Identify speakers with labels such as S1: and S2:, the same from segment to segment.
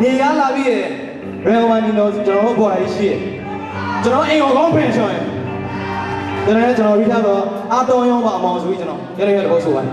S1: နေရလာပြီးရဲ့ရေဝမ်ဒီနိုကျွန်တော်တို့ပေါ်လာရှိရဲ့ကျွန်တော်အိမ်အောင်ကောင်းဖင်ရှောင်းရဲ့ကျွန်တော်လည်းကျွန်တော်ပြီးသားတော့အာတော်ရောပါအမောင်ဆိုပြီးကျွန်တော်ရရရတော့ဆိုပါတယ်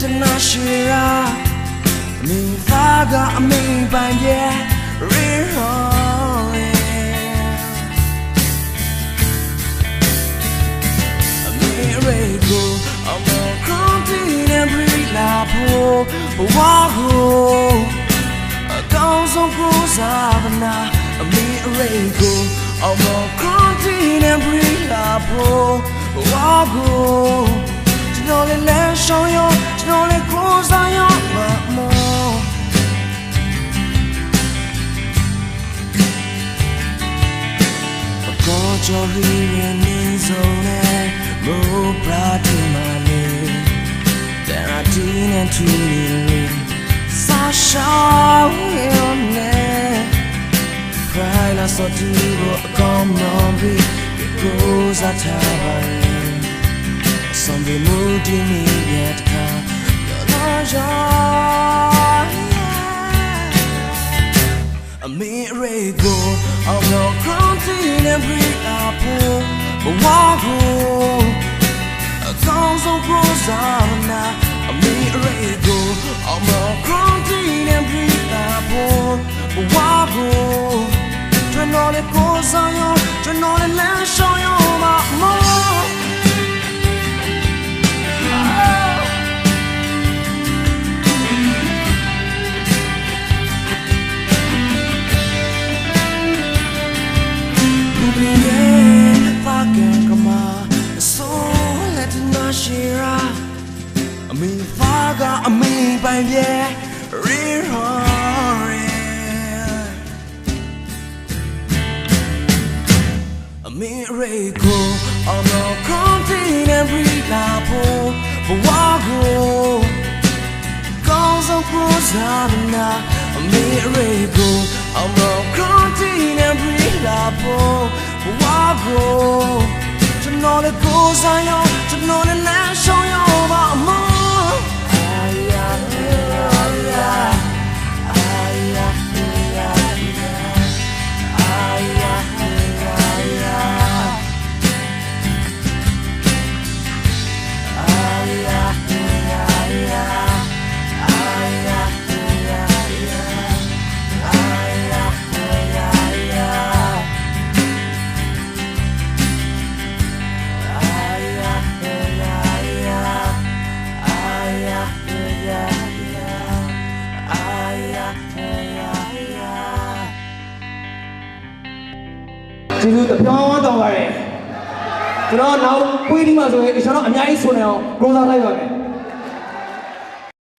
S2: တနာရှိရာအမင်းသားကအမင်းပိုင်ရဲ့ရေဟောအမင်းရေကိုအမောကွန်တီနဲ့ဘရီလာဖို့ဘဝကိုအကောင်းဆုံးကိုစားဗနာအမေအရိတ်ကိုအောင်မကွန်တီနဲ့ဘရီလာဖို့ဝါကိုကျွန်တော်လည်းလမ်းရှောင်းရော ကျွန်တော်လည်းကိုစားရောမမောအကောကြော်ရီရဲ့နေဆုံးနဲ့မိုးပရာတီမာလေး There are teen and two Sasha will Cry la so tu go come on be it goes at time Some be moody me yet come arranjar Shira. အမေဖာကအမေပိုင်ပြဲ Rehore အမေရေကို on the continent every la for wago ကောင်းဆုံးကိုစားနာ အမေရေကို on the continent we la for wago 너를 부숴요 저 눈을 날 쏘요.
S1: ကျေးဇူးတပြောင်းတောင်းပါတယ်။ကျွန်တော်နောက်ပွေးဒီမှာဆိုရင်ကျွန်တော်အများကြီးဆွနေအောင်ကိုးစားလိုက်ပါမယ်